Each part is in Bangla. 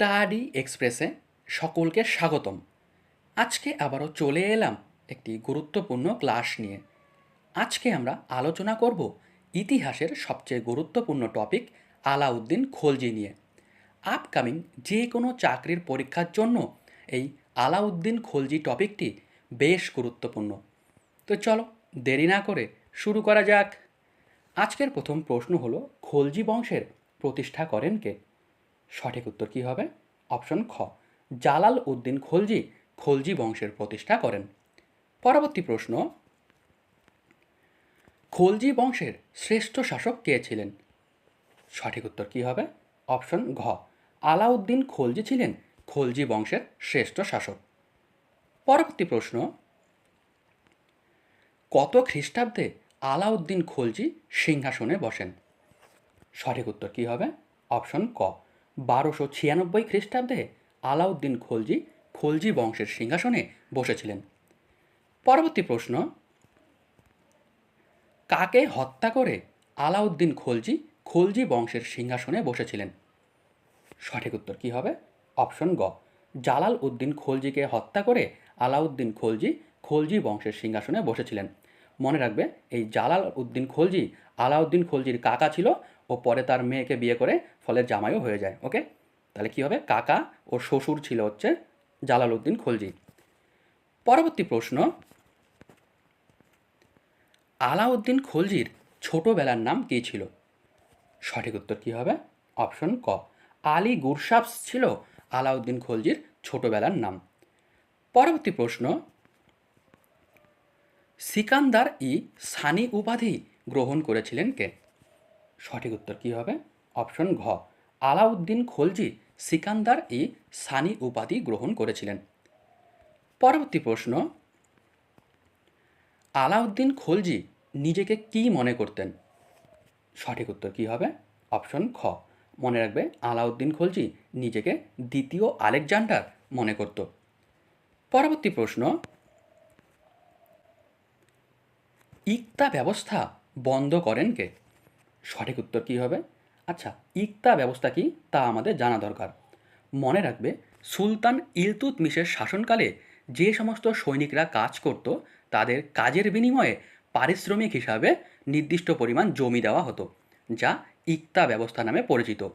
স্টাডি এক্সপ্রেসে সকলকে স্বাগতম। আজকে আবারও চলে এলাম একটি গুরুত্বপূর্ণ ক্লাস নিয়ে। আজকে আমরা আলোচনা করব ইতিহাসের সবচেয়ে গুরুত্বপূর্ণ টপিক আলাউদ্দিন খলজি নিয়ে। আপকামিং যে কোনো চাকরির পরীক্ষার জন্য এই আলাউদ্দিন খলজি টপিকটি বেশ গুরুত্বপূর্ণ। তো চলো দেরি না করে শুরু করা যাক। আজকের প্রথম প্রশ্ন হলো, খলজি বংশের প্রতিষ্ঠা করেন কে? সঠিক উত্তর কী হবে? অপশন খ। জালাল উদ্দিন খলজি খলজি বংশের প্রতিষ্ঠা করেন। পরবর্তী প্রশ্ন, খলজি বংশের শ্রেষ্ঠ শাসক কে ছিলেন? সঠিক উত্তর কী হবে? অপশন ঘ। আলাউদ্দিন খলজি ছিলেন খলজি বংশের শ্রেষ্ঠ শাসক। পরবর্তী প্রশ্ন, কত খ্রিস্টাব্দে আলাউদ্দিন খলজি সিংহাসনে বসেন? সঠিক উত্তর কী হবে? অপশন ক। বারোশো ছিয়ানব্বই খ্রিস্টাব্দে আলাউদ্দিন খলজি খলজি বংশের সিংহাসনে বসেছিলেন। পরবর্তী প্রশ্ন, কাকে হত্যা করে আলাউদ্দিন খলজি খলজি বংশের সিংহাসনে বসেছিলেন? সঠিক উত্তর কী হবে? অপশন গ, জালাল উদ্দিন খলজিকে হত্যা করে আলাউদ্দিন খলজি খলজি বংশের সিংহাসনে বসেছিলেন। মনে রাখবে, এই জালাল উদ্দিন খলজি আলাউদ্দিন খলজির কাকা ছিল ও পরে তার মেয়েকে বিয়ে করে ফলে জামাইও হয়ে যায়, ওকে? তাহলে কী হবে? কাকা ও শ্বশুর ছিল হচ্ছে জালাল উদ্দিন খলজি। পরবর্তী প্রশ্ন। আলাউদ্দিন খলজির ছোটোবেলার নাম কী ছিল? সঠিক উত্তর কী হবে? অপশন ক। আলী গুরসাবস ছিল আলাউদ্দিন খলজির ছোটোবেলার নাম। পরবর্তী প্রশ্ন। সিকান্দার ই সানি উপাধি গ্রহণ করেছিলেন কে? সঠিক উত্তর কী হবে? অপশন ঘ। আলাউদ্দিন খলজি, সিকান্দার ই সানি উপাধি গ্রহণ করেছিলেন। পরবর্তী প্রশ্ন। আলাউদ্দিন খলজি নিজেকে কি মনে করতেন? সঠিক উত্তর কী হবে? অপশন খ। মনে রাখবে, আলাউদ্দিন খলজি নিজেকে দ্বিতীয় আলেকজান্ডার মনে করত। পরবর্তী প্রশ্ন। ইকতা ব্যবস্থা বন্ধ করেন কে? সঠিক উত্তর কী হবে? আচ্ছা ইকতা ব্যবস্থা কি? তা আমাদের জানা দরকার। মনে রাখবে, সুলতান ইলতুতমিশের শাসনকালে যে সমস্ত সৈনিকরা কাজ করত, তাদের কাজের বিনিময়ে পারিশ্রমিক হিসাবে নির্দিষ্ট পরিমাণ জমি দেওয়া হতো, যা ইকতা ব্যবস্থা নামে পরিচিত।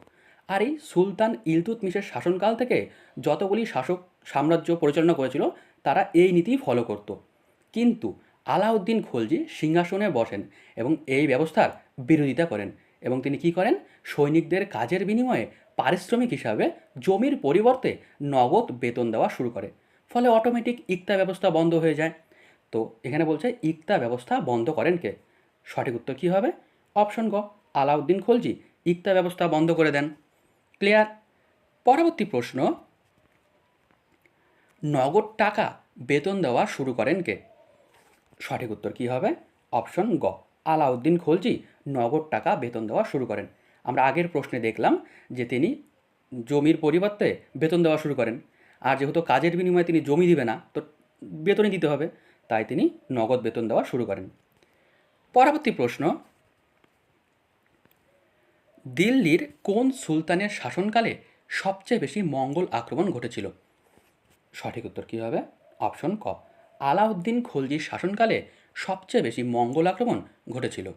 আর এই সুলতান ইলতুতমিশের শাসনকাল থেকে যতগুলি শাসক সাম্রাজ্য পরিচালনা করেছিল, তারা এই নীতি ফলো করত। কিন্তু আলাউদ্দিন খলজি সিংহাসনে বসেন এবং এই ব্যবস্থার বিরোধিতা করেন এবং তিনি কি করেন? সৈনিকদের কাজের বিনিময়ে পারিশ্রমিক হিসাবে জমির পরিবর্তে নগদ বেতন দেওয়া শুরু করে। ফলে অটোমেটিক ইকতা ব্যবস্থা বন্ধ হয়ে যায়। তো এখানে বলছে, ইকতা ব্যবস্থা বন্ধ করেন কে? সঠিক উত্তর কী হবে? অপশন গ, আলাউদ্দিন খলজি ইকতা ব্যবস্থা বন্ধ করে দেন। ক্লিয়ার পরবর্তী প্রশ্ন, নগদ টাকা বেতন দেওয়া শুরু করেন কে? সঠিক উত্তর কী হবে? অপশন গ। আলাউদ্দিন খলজি নগদ টাকা বেতন দেওয়া শুরু করেন। আমরা আগের প্রশ্নে দেখলাম যে তিনি জমির পরিবর্তে বেতন দেওয়া শুরু করেন। আর যেহেতু কাজের বিনিময়ে তিনি জমি দিবে না, তো বেতনই দিতে হবে। তাই তিনি নগদ বেতন দেওয়া শুরু করেন। পরবর্তী প্রশ্ন। দিল্লির কোন সুলতানের শাসনকালে সবচেয়ে বেশি মঙ্গল আক্রমণ ঘটেছিল? সঠিক উত্তর কী হবে? অপশন ক। আলাউদ্দিন খলজির শাসনকালে সবচেয়ে বেশি মঙ্গল আক্রমণ ঘটেছিল।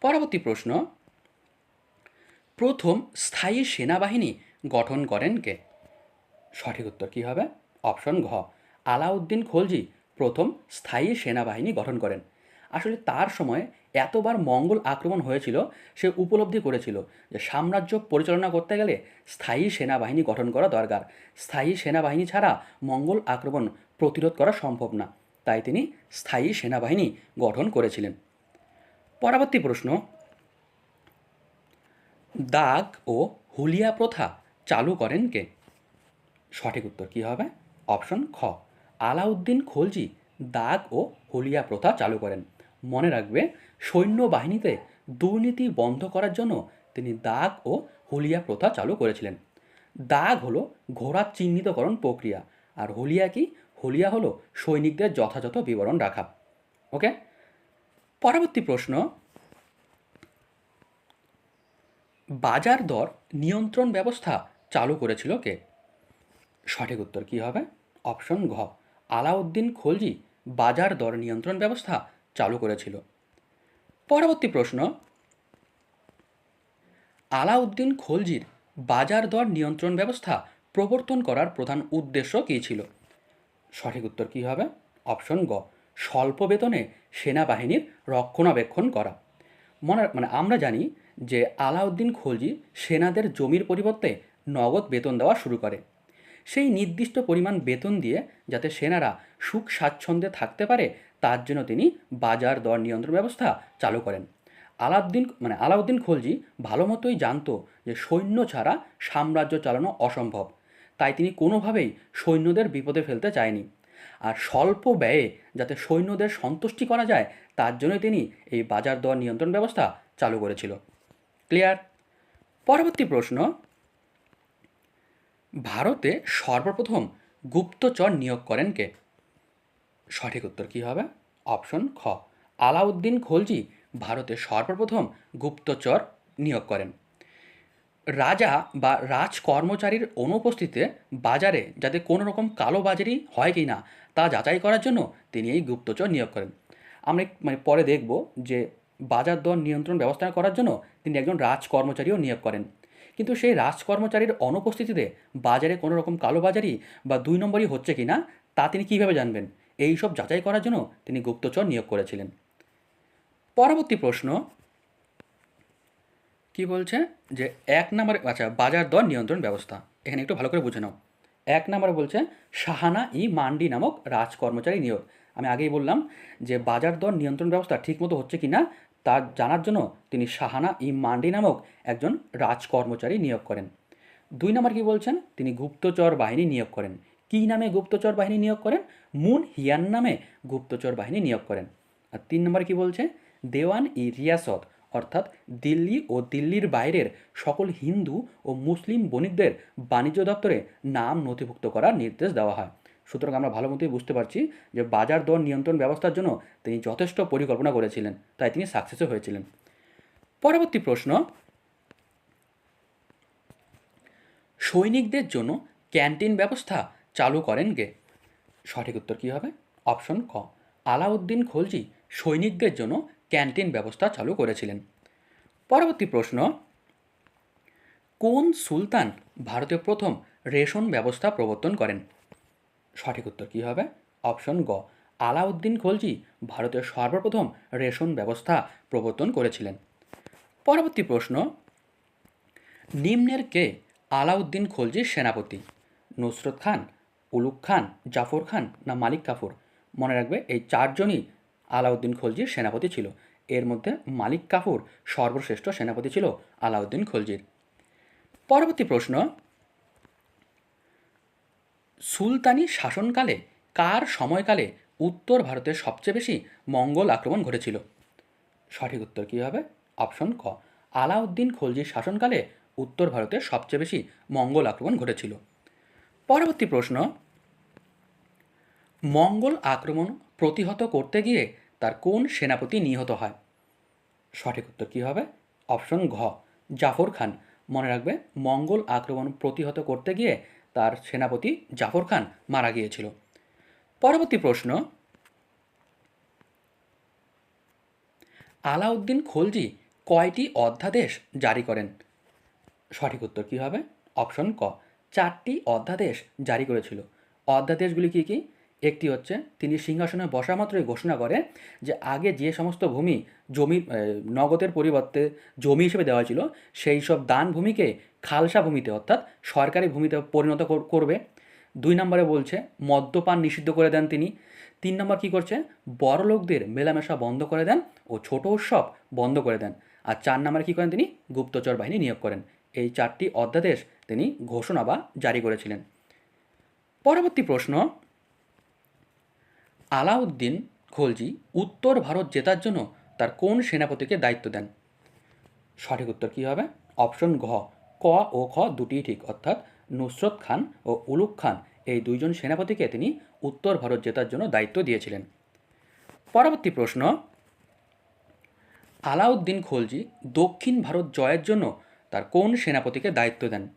পরবর্তী প্রশ্ন, প্রথম স্থায়ী সেনাবাহিনী গঠন করেন কে? সঠিক উত্তর কী হবে? অপশন ঘ, আলাউদ্দিন খলজি প্রথম স্থায়ী সেনাবাহিনী গঠন করেন। আসলে তার সময়ে এতবার মঙ্গল আক্রমণ হয়েছিল, সে উপলব্ধি করেছিল যে সাম্রাজ্য পরিচালনা করতে গেলে স্থায়ী সেনাবাহিনী গঠন করা দরকার। স্থায়ী সেনাবাহিনী ছাড়া মঙ্গল আক্রমণ প্রতিরোধ করা সম্ভব না, তাই তিনি স্থায়ী সেনাবাহিনী গঠন করেছিলেন। পরবর্তী প্রশ্ন, দাগ ও হুলিয়া প্রথা চালু করেন কে? সঠিক উত্তর কী হবে? অপশন খ, আলাউদ্দিন খলজি দাগ ও হুলিয়া প্রথা চালু করেন। মনে রাখবে, সৈন্যবাহিনীতে দুর্নীতি বন্ধ করার জন্য তিনি দাগ ও হুলিয়া প্রথা চালু করেছিলেন। দাগ হলো ঘোড়া চিহ্নিতকরণ প্রক্রিয়া, আর হুলিয়া কি হুলিয়া হলো সৈনিকদের যথাযথ বিবরণ রাখা। ওকে? পরবর্তী প্রশ্ন। বাজার দর নিয়ন্ত্রণ ব্যবস্থা চালু করেছিল কে? সঠিক উত্তর কী হবে? অপশন ঘ। আলাউদ্দিন খলজি বাজার দর নিয়ন্ত্রণ ব্যবস্থা চালু করেছিল। পরবর্তী প্রশ্ন। আলাউদ্দিন খলজির বাজার দর নিয়ন্ত্রণ ব্যবস্থা প্রবর্তন করার প্রধান উদ্দেশ্য কী ছিল? সঠিক উত্তর কী হবে? অপশন গ, স্বল্প বেতনে সেনাবাহিনীর রক্ষণাবেক্ষণ করা। মনে মানে আমরা জানি যে আলাউদ্দিন খলজি সেনাদের জমির পরিবর্তে নগদ বেতন দেওয়া শুরু করে। সেই নির্দিষ্ট পরিমাণ বেতন দিয়ে যাতে সেনারা সুখ স্বাচ্ছন্দ্যে থাকতে পারে, তার জন্য তিনি বাজার দর নিয়ন্ত্রণ ব্যবস্থা চালু করেন। আলাউদ্দিন মানে আলাউদ্দিন খলজি ভালো মতোই জানতো যে সৈন্য ছাড়া সাম্রাজ্য চালানো অসম্ভব। তাই তিনি কোনোভাবেই সৈন্যদের বিপদে ফেলতে চায়নি। আর স্বল্প ব্যয়ে যাতে সৈন্যদের সন্তুষ্টি করা যায়, তার জন্য তিনি এই বাজার দর নিয়ন্ত্রণ ব্যবস্থা চালু করেছিল। ক্লিয়ার? পরবর্তী প্রশ্ন। ভারতে সর্বপ্রথম গুপ্তচর নিয়োগ করেন কে? সঠিক উত্তর কী হবে? অপশন খ। আলাউদ্দিন খলজি ভারতে সর্বপ্রথম গুপ্তচর নিয়োগ করেন। রাজা বা রাজ কর্মচারীর অনুপস্থিতিতে বাজারে যাতে কোনো রকম কালোবাজারি হয় কি না, তা যাচাই করার জন্য তিনি এই গুপ্তচর নিয়োগ করেন। আমরা মানে পরে দেখব যে বাজার দর নিয়ন্ত্রণ ব্যবস্থা করার জন্য তিনি একজন রাজ কর্মচারীও নিয়োগ করেন। কিন্তু সেই রাজ কর্মচারীর অনুপস্থিতিতে বাজারে কোনো রকম কালোবাজারি বা দুই নম্বরই হচ্ছে কি না, তা তিনি কীভাবে জানবেন? এই সব যাচাই করার জন্য তিনি গুপ্তচর নিয়োগ করেছিলেন। পরবর্তী প্রশ্ন কি বলছে? যে এক নম্বরে আচ্ছা বাজার দর নিয়ন্ত্রণ ব্যবস্থা। এখানে একটু ভালো করে বুঝে নাও। এক নম্বরে বলছে সাহানা ই মান্ডি নামক রাজ কর্মচারী নিয়োগ। আমি আগেই বললাম যে বাজার দর নিয়ন্ত্রণ ব্যবস্থা ঠিকমতো হচ্ছে কি না, তা জানার জন্য তিনি সাহানা ই মান্ডি নামক একজন রাজ কর্মচারী নিয়োগ করেন। দুই নম্বর কি বলছেন? তিনি গুপ্তচর বাহিনী নিয়োগ করেন। কী নামে গুপ্তচর বাহিনী নিয়োগ করেন? মুন হিয়ান নামে গুপ্তচর বাহিনী নিয়োগ করেন। আর তিন নম্বর কি বলছে? দেওয়ান ই রিয়াসত অর্থাৎ দিল্লি ও দিল্লির বাইরের সকল হিন্দু ও মুসলিম বণিকদের বাণিজ্য দপ্তরে নাম নথিভুক্ত করার নির্দেশ দেওয়া হয়। সুতরাং আমরা ভালো মতোই বুঝতে পারছি যে বাজার দর নিয়ন্ত্রণ ব্যবস্থার জন্য তিনি যথেষ্ট পরিকল্পনা করেছিলেন, তাই তিনি সাকসেসও হয়েছিলেন। পরবর্তী প্রশ্ন, সৈনিকদের জন্য ক্যান্টিন ব্যবস্থা চালু করেন কে? সঠিক উত্তর কী হবে? অপশন ক, আলাউদ্দিন খলজি সৈনিকদের জন্য ক্যান্টিন ব্যবস্থা চালু করেছিলেন। পরবর্তী প্রশ্ন, কোন সুলতান ভারতে প্রথম রেশন ব্যবস্থা প্রবর্তন করেন? সঠিক উত্তর কী হবে? অপশন গ, আলাউদ্দিন খলজি ভারতের সর্বপ্রথম রেশন ব্যবস্থা প্রবর্তন করেছিলেন। পরবর্তী প্রশ্ন, নিম্নের কে আলাউদ্দিন খলজির সেনাপতি? নুসরত খান উলুক খান, জাফর খান না মালিক কাফুর? মনে রাখবে এই চারজনই আলাউদ্দিন খলজির সেনাপতি ছিল। এর মধ্যে মালিক কাফুর সর্বশ্রেষ্ঠ সেনাপতি ছিল আলাউদ্দিন খলজির পরবর্তী প্রশ্ন, সুলতানি শাসনকালে কার সময়কালে উত্তর ভারতের সবচেয়ে বেশি মঙ্গল আক্রমণ ঘটেছিল? সঠিক উত্তর কী হবে? অপশন ক, আলাউদ্দিন খলজির শাসনকালে উত্তর ভারতে সবচেয়ে বেশি মঙ্গল আক্রমণ ঘটেছিল। পরবর্তী প্রশ্ন মঙ্গল আক্রমণ প্রতিহত করতে গিয়ে তার কোন সেনাপতি নিহত হয়? সঠিক উত্তর কী হবে? অপশন ঘ, জাফর খান। মনে রাখবে, মঙ্গল আক্রমণ প্রতিহত করতে গিয়ে তার সেনাপতি জাফর খান মারা গিয়েছিল। পরবর্তী প্রশ্ন, আলাউদ্দিন খলজি কয়টি অধ্যাদেশ জারি করেন? সঠিক উত্তর কী হবে? অপশন ক, চারটি অধ্যাদেশ জারি করেছিল। অধ্যাদেশগুলি কী কী? একটি হচ্ছে, তিনি সিংহাসনে বসা মাত্রই ঘোষণা করে যে আগে যে সমস্ত ভূমি জমি নগদের পরিবর্তে জমি হিসেবে দেওয়া ছিল সেই সব দান ভূমিকে খালসা ভূমিতে, অর্থাৎ সরকারি ভূমিতে পরিণত করবে। দুই নম্বরে বলছে, মদ্যপান নিষিদ্ধ করে দেন তিনি। তিন নম্বর কী করছে, বড় লোকদের মেলামেশা বন্ধ করে দেন ও ছোট উৎসব বন্ধ করে দেন। আর চার নম্বরে কী করেন তিনি, গুপ্তচর বাহিনী নিয়োগ করেন। এই চারটি অধ্যাদেশ তিনি ঘোষণা বা জারি করেছিলেন। পরবর্তী প্রশ্ন আলাউদ্দিন খলজি উত্তর ভারত জেতার জন্য তার কোন সেনাপতিকে দায়িত্ব দেন? সঠিক উত্তর কী হবে? অপশন ঘ, ক ও খ দুটিই ঠিক। অর্থাৎ নুসরত খান ও উলুক খান এই দুইজন সেনাপতিকে তিনি উত্তর ভারত জেতার জন্য দায়িত্ব দিয়েছিলেন। পরবর্তী প্রশ্ন, আলাউদ্দিন খলজি দক্ষিণ ভারত জয়ের জন্য তার কোন সেনাপতিকে দায়িত্ব দেন?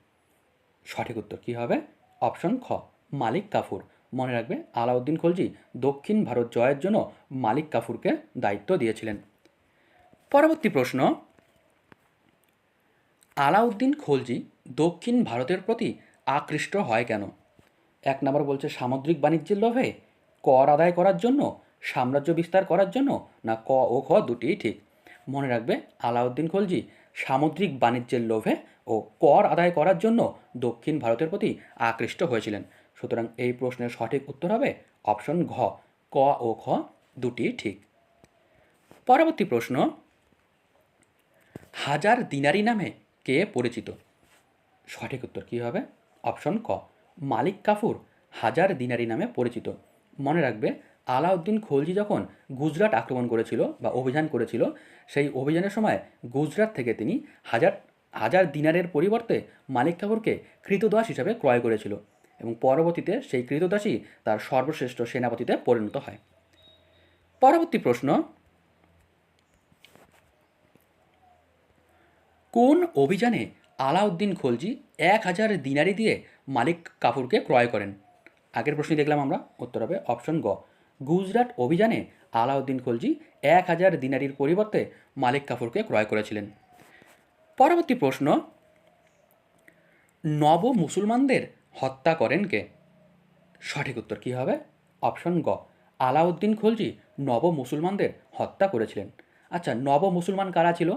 সঠিক উত্তর কী হবে? অপশন খ, মালিক কাফুর। মনে রাখবে, আলাউদ্দিন খলজি দক্ষিণ ভারত জয়ের জন্য মালিক কাফুরকে দায়িত্ব দিয়েছিলেন। পরবর্তী প্রশ্ন, আলাউদ্দিন খলজি দক্ষিণ ভারতের প্রতি আকৃষ্ট হয় কেন? এক নম্বর বলছে সামুদ্রিক বাণিজ্যের লোভে কর আদায় করার জন্য, সাম্রাজ্য বিস্তার করার জন্য, না ক ও খ দুটিই ঠিক। মনে রাখবে আলাউদ্দিন খলজি সামুদ্রিক বাণিজ্যের লোভে ও কর আদায় করার জন্য দক্ষিণ ভারতের প্রতি আকৃষ্ট হয়েছিলেন। সুতরাং এই প্রশ্নের সঠিক উত্তর হবে অপশন ঘ। ক ও খ দুটি ঠিক। পরবর্তী প্রশ্ন, হাজার দিনারি নামে কে পরিচিত? সঠিক উত্তর কী হবে? অপশন ক, মালিক কাফুর হাজার দিনারি নামে পরিচিত। মনে রাখবে, আলাউদ্দিন খলজি যখন গুজরাট আক্রমণ করেছিল বা অভিযান করেছিল, সেই অভিযানের সময় গুজরাট থেকে তিনি হাজার হাজার দিনারের পরিবর্তে মালিক কাপুরকে কৃতদাস হিসাবে ক্রয় করেছিল। এবং পরবর্তীতে সেই কৃতদাসই তার সর্বশ্রেষ্ঠ সেনাপতিতে পরিণত হয়। পরবর্তী প্রশ্ন, কোন অভিযানে আলাউদ্দিন খলজি এক হাজার দিনারি দিয়ে মালিক কাপুরকে ক্রয় করেন? আগের প্রশ্নে দেখলাম আমরা, উত্তর হবে অপশন গ। গুজরাট অভিযানে আলাউদ্দিন খলজি এক হাজার দিনারির পরিবর্তে মালিক কাপুরকে ক্রয় করেছিলেন। পরবর্তী প্রশ্ন, নব মুসলমানদের হত্যা করেন কে? সঠিক উত্তর কী হবে? অপশন গ। আলাউদ্দিন খলজি নব মুসলমানদের হত্যা করেছিলেন। আচ্ছা নব মুসলমান কারা ছিল?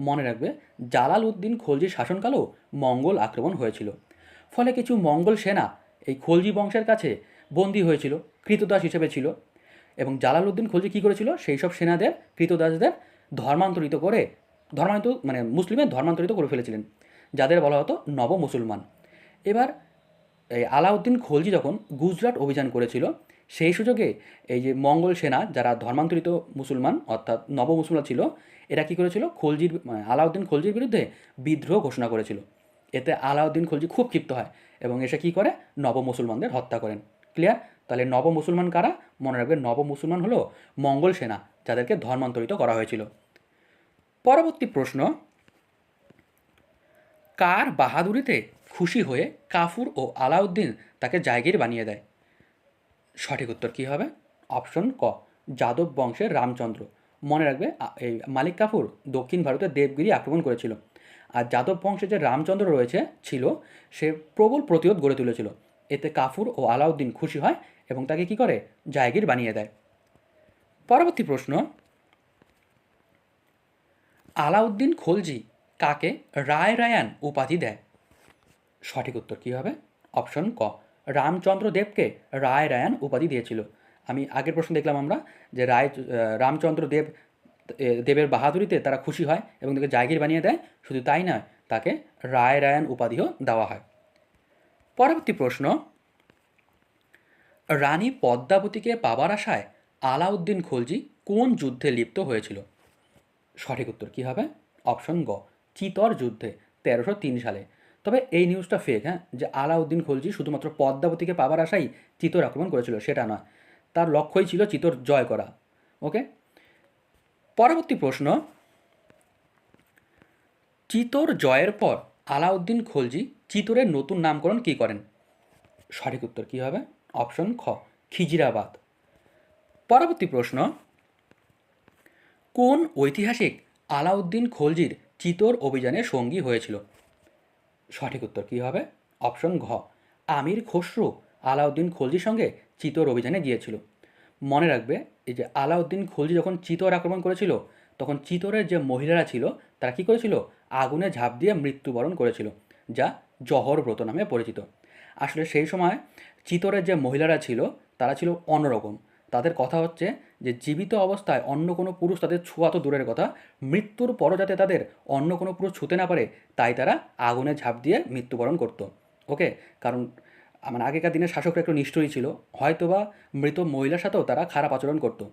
মনে রাখবে, জালাল উদ্দিন খলজির শাসনকালেও মঙ্গল আক্রমণ হয়েছিল। ফলে কিছু মঙ্গল সেনা এই খলজি বংশের কাছে বন্দী হয়েছিল, কৃতদাস হিসেবে ছিল। এবং জালাল উদ্দিন খলজি কী করেছিল? সেই সব সেনাদের, কৃতদাসদের ধর্মান্তরিত করে ধর্মান্তর মানে মুসলিমের ধর্মান্তরিত করে ফেলেছিলেন। যাদের বলা হতো নব মুসলমান। এবার এই আলাউদ্দিন খলজি যখন গুজরাট অভিযান করেছিল, সেই সুযোগে এই যে মঙ্গল সেনা, যারা ধর্মান্তরিত মুসলমান, অর্থাৎ নব মুসলমান ছিল, এরা কী করেছিল? খলজির আলাউদ্দিন খলজির বিরুদ্ধে বিদ্রোহ ঘোষণা করেছিল। এতে আলাউদ্দিন খলজি খুব ক্ষিপ্ত হয় এবং এসে কী করে? নব মুসলমানদের হত্যা করেন। ক্লিয়ার? তাহলে নব মুসলমান কারা? মনে রাখবে নব মুসলমান হলো মঙ্গল সেনা, যাদেরকে ধর্মান্তরিত করা হয়েছিল। পরবর্তী প্রশ্ন, কার বাহাদুরিতে খুশি হয়ে কাফুর ও আলাউদ্দিন তাকে জায়গির বানিয়ে দেয়। সঠিক উত্তর কী হবে? অপশন ক, যাদব বংশের রামচন্দ্র। মনে রাখবে এই মালিক কাফুর দক্ষিণ ভারতের দেবগিরি আক্রমণ করেছিল। আর যাদব বংশে যে রামচন্দ্র রয়েছে, ছিল, সে প্রবল প্রতিরোধ গড়ে তুলেছিল। এতে কাফুর ও আলাউদ্দিন খুশি হয় এবং তাকে কি করে? জায়গির বানিয়ে দেয়। পরবর্তী প্রশ্ন, আলাউদ্দিন খলজি কাকে রায় রায়ান উপাধি দেয়? সঠিক উত্তর কী হবে? অপশন ক। রামচন্দ্র দেবকে রায় রায়ান উপাধি দিয়েছিল। আমি আগের প্রশ্ন দেখলাম আমরা যে রায় রামচন্দ্র দেব দেবের বাহাদুরিতে তারা খুশি হয় এবং তাকে জায়গির বানিয়ে দেয়। শুধু তাই নয়, তাকে রায় রায়ান উপাধিও দেওয়া হয়। পরবর্তী প্রশ্ন। রানী পদ্মাবতীকে পাবার আশায় আলাউদ্দিন খলজি কোন যুদ্ধে লিপ্ত হয়েছিল? সঠিক উত্তর কী হবে? অপশন গ। চিতর যুদ্ধে, তেরোশো তিন সালে। তবে এই নিউজটা ফেক হ্যাঁ? যে আলাউদ্দিন খলজি শুধুমাত্র পদ্মাবতীকে পাবার আশাই চিতর আক্রমণ করেছিল, সেটা নয়। তার লক্ষ্যই ছিল চিতর জয় করা ওকে পরবর্তী প্রশ্ন, চিতর জয়ের পর আলাউদ্দিন খলজি চিতরের নতুন নামকরণ কী করেন? সঠিক উত্তর কী হবে? অপশন খ, খিজিরাবাদ। পরবর্তী প্রশ্ন, কোন ঐতিহাসিক আলাউদ্দিন খলজির চিতোর অভিযানে সঙ্গী হয়েছিল? সঠিক উত্তর কী হবে? অপশন ঘ। আমির খসরু আলাউদ্দিন খলজির সঙ্গে চিতোর অভিযানে গিয়েছিল। মনে রাখবে, এই যে আলাউদ্দিন খলজি যখন চিতোর আক্রমণ করেছিল, তখন চিতোরের যে মহিলারা ছিল, তারা কী করেছিল? আগুনে ঝাঁপ দিয়ে মৃত্যুবরণ করেছিল, যা জহর ব্রত নামে পরিচিত। আসলে সেই সময় চিতোরের যে মহিলারা ছিল, তারা ছিল অন্যরকম। তাদের কথা হচ্ছে যে জীবিত অবস্থায় অন্য কোনো পুরুষ তাদের ছোঁয়া তো দূরের কথা, মৃত্যুর পরও যাতে তাদের অন্য কোনো পুরুষ ছুঁতে না পারে, তাই তারা আগুনে ঝাঁপ দিয়ে মৃত্যুবরণ করতো। ওকে? কারণ মানে আগেকার দিনের শাসকরা একটু নিষ্ঠুরই ছিল। হয়তোবা মৃত মহিলার সাথেও তারা খারাপ আচরণ করতো।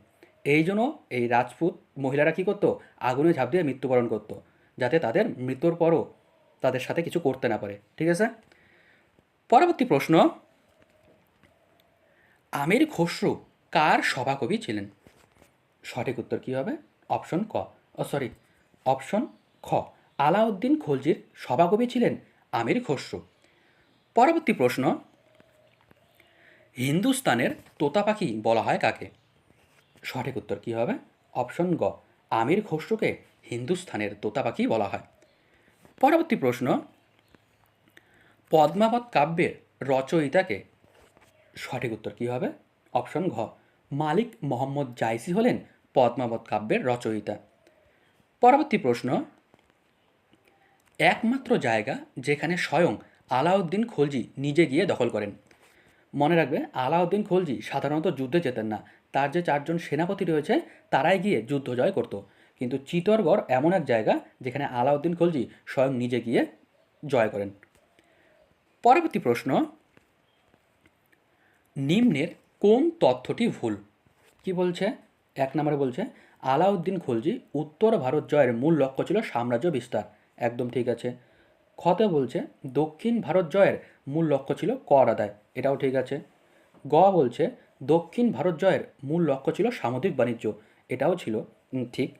এই জন্য এই রাজপুত মহিলারা কী করতো? আগুনে ঝাঁপ দিয়ে মৃত্যুবরণ করতো, যাতে তাদের মৃত্যুর পরও তাদের সাথে কিছু করতে না পারে। ঠিক আছে? পরবর্তী প্রশ্ন, আমির খসরু কার সভাকবি ছিলেন? সঠিক উত্তর কী হবে? অপশন ক। ও, সরি। অপশন খ। আলাউদ্দিন খলজির সভাকবি ছিলেন আমির খসরু। পরবর্তী প্রশ্ন। হিন্দুস্তানের তোতা পাখি বলা হয় কাকে? সঠিক উত্তর কী হবে? অপশন গ। আমির খসরুকে হিন্দুস্থানের তোতা পাখি বলা হয়। পরবর্তী প্রশ্ন। পদ্মাবত কাব্যের রচয়িতাকে সঠিক উত্তর কী হবে? অপশন ঘ। মালিক মোহাম্মদ জাইসি হলেন পদ্মাবত কাব্যের রচয়িতা। পরবর্তী প্রশ্ন, একমাত্র জায়গা যেখানে স্বয়ং আলাউদ্দিন খলজি নিজে গিয়ে দখল করেন। মনে রাখবে, আলাউদ্দিন খলজি সাধারণত যুদ্ধে যেতেন না, তার যে চারজন সেনাপতি রয়েছে, তারাই গিয়ে যুদ্ধ জয় করত। কিন্তু চিতরগড় এমন এক জায়গা যেখানে আলাউদ্দিন খলজি স্বয়ং নিজে গিয়ে জয় করেন। পরবর্তী প্রশ্ন, নিম্নের কোন তথ্যটি ভুল? কি বলছে? এক নম্বরে বলছে, আলাউদ্দিন খলজি উত্তর ভারত জয়ের মূল লক্ষ্য ছিল সাম্রাজ্য বিস্তার। একদম ঠিক আছে। খতে বলছে, দক্ষিণ ভারত জয়ের মূল লক্ষ্য ছিল কর আদায়। এটাও ঠিক আছে। গ বলছে, দক্ষিণ ভারত জয়ের মূল লক্ষ্য ছিল সামুদ্রিক বাণিজ্য। এটাও ছিল ঠিক।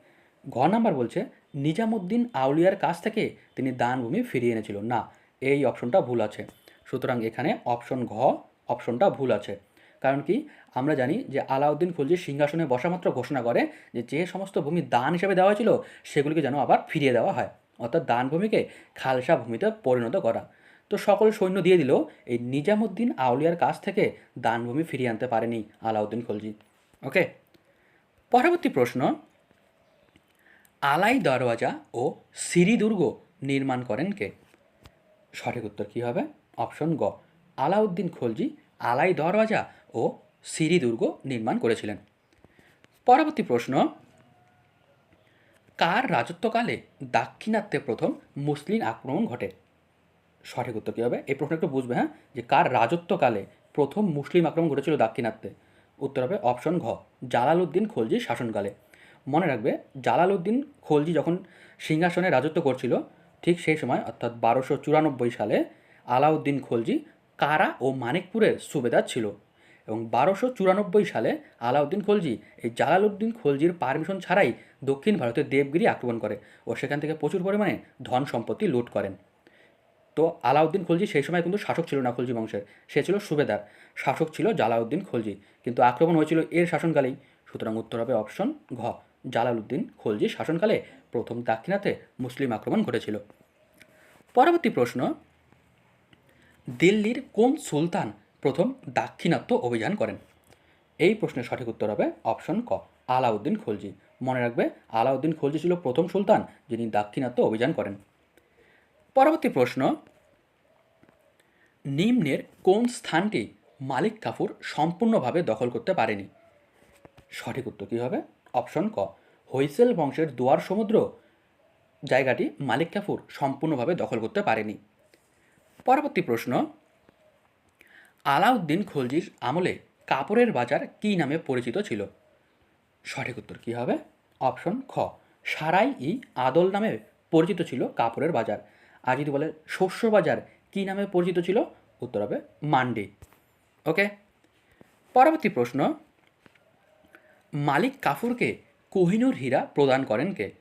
ঘ নাম্বার বলছে, নিজামুদ্দিন আউলিয়ার কাছ থেকে তিনি দানভূমি ফিরিয়ে এনেছিল। না, এই অপশনটা ভুল আছে। সুতরাং এখানে অপশন ঘ, অপশনটা ভুল আছে। কারণ কি? আমরা জানি যে আলাউদ্দিন খলজি সিংহাসনে বসা মাত্র ঘোষণা করে যে যে সমস্ত ভূমি দান হিসেবে দেওয়া হয়েছিল, সেগুলিকে যেন আবার ফিরিয়ে দেওয়া হয়। অর্থাৎ দান ভূমিকে খালসা ভূমিতে পরিণত করা। তো সকল সৈন্য দিয়ে দিলেও এই নিজামুদ্দিন আউলিয়ার কাছ থেকে দানভূমি ফিরিয়ে আনতে পারেনি আলাউদ্দিন খলজি। ওকে, পরবর্তী প্রশ্ন। আলাই দরওয়াজা ও সিরি দুর্গ নির্মাণ করেন কে? সঠিক উত্তর কী হবে? অপশন গ। আলাউদ্দিন খলজি আলাই দরওয়াজা ও সিরি দুর্গ নির্মাণ করেছিলেন। পরবর্তী প্রশ্ন, কার রাজত্বকালে দাক্ষিণাত্যে প্রথম মুসলিম আক্রমণ ঘটে? সঠিক উত্তর কী হবে? এই প্রশ্ন একটু বুঝবে হ্যাঁ? যে কার রাজত্বকালে প্রথম মুসলিম আক্রমণ ঘটেছিল দাক্ষিণাত্যে? উত্তর হবে অপশন ঘ, জালালউদ্দিন খলজির শাসনকালে। মনে রাখবে, জালালউদ্দিন খলজি যখন সিংহাসনে রাজত্ব করছিল, ঠিক সেই সময়, অর্থাৎ বারোশো চুরানব্বই সালে, আলাউদ্দিন খলজি কারা ও মানিকপুরের সুবেদার ছিল? এবং বারোশো চুরানব্বই সালে আলাউদ্দিন খলজি এই জালালউদ্দিন খলজির পারমিশন ছাড়াই দক্ষিণ ভারতের দেবগিরি আক্রমণ করে ও সেখান থেকে প্রচুর পরিমাণে ধন সম্পত্তি লুট করেন। তো আলাউদ্দিন খলজি সেই সময় কিন্তু শাসক ছিল না খলজি বংশের, সে ছিল সুবেদার। শাসক ছিল জালাউদ্দিন খলজি, কিন্তু আক্রমণ হয়েছিল এর শাসনকালেই। সুতরাং উত্তর হবে অপশন ঘ, জালালউদ্দিন খলজির শাসনকালে প্রথম দাক্ষিণাতে মুসলিম আক্রমণ ঘটেছিল। পরবর্তী প্রশ্ন, দিল্লির কোন সুলতান প্রথম দাক্ষিণাত্য অভিযান করেন। এই প্রশ্নের সঠিক উত্তর হবে অপশন ক, আলাউদ্দিন খলজি। মনে রাখবে, আলাউদ্দিন খলজি ছিল প্রথম সুলতান যিনি দাক্ষিণাত্য অভিযান করেন। পরবর্তী প্রশ্ন, নিম্নের কোন স্থানটি মালিক কাফুর সম্পূর্ণভাবে দখল করতে পারেনি? সঠিক উত্তর কী হবে? অপশন ক, হৈসেল বংশের দুয়ার সমুদ্র জায়গাটি মালিক কাফুর সম্পূর্ণভাবে দখল করতে পারেনি। পরবর্তী প্রশ্ন আলাউদ্দিন খলজির আমলে কাপড়ের বাজার কী নামে পরিচিত ছিল? সঠিক উত্তর কী হবে? অপশন খ। সারাই ই আদল নামে পরিচিত ছিল কাপড়ের বাজার। আর যদি বলে শস্য বাজার কী নামে পরিচিত ছিল? উত্তর হবে মান্ডি। ওকে? পরবর্তী প্রশ্ন। মালিক কাফুরকে কোহিনুর হীরা প্রদান করেন কে?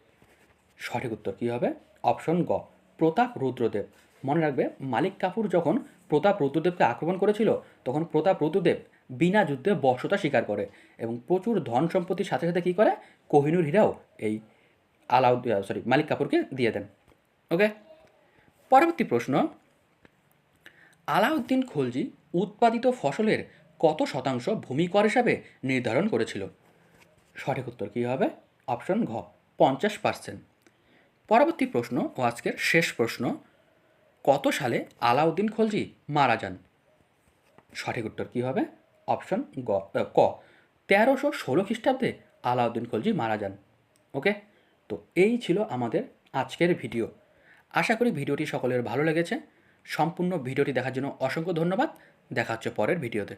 সঠিক উত্তর কী হবে? অপশন গ। প্রতাপ রুদ্রদেব। মনে রাখবে মালিক কাপুর যখন প্রতাপ রুদ্রদেবকে আক্রমণ করেছিল, তখন প্রতাপ রুদ্রদেব বিনা যুদ্ধে বর্ষতা স্বীকার করে এবং প্রচুর ধন সম্পত্তির সাথে সাথে কী করে? কোহিনুর হীরাও এই আলাউদ্দিন সরি মালিক কাপুরকে দিয়ে দেন। ওকে পরবর্তী প্রশ্ন। আলাউদ্দিন খলজি উৎপাদিত ফসলের কত শতাংশ ভূমি কর হিসাবে নির্ধারণ করেছিল? সঠিক উত্তর কী হবে? অপশন ঘ, পঞ্চাশ পার্সেন্ট। পরবর্তী প্রশ্ন ও আজকের শেষ প্রশ্ন। কত সালে আলাউদ্দিন খলজি মারা যান? সঠিক উত্তর কী হবে? অপশন গ ক। তেরোশো ষোলো খ্রিস্টাব্দে আলাউদ্দিন খলজি মারা যান। ওকে? তো এই ছিল আমাদের আজকের ভিডিও। আশা করি ভিডিওটি সকলের ভালো লেগেছে। সম্পূর্ণ ভিডিওটি দেখার জন্য অসংখ্য ধন্যবাদ। দেখা হচ্ছে পরের ভিডিওতে।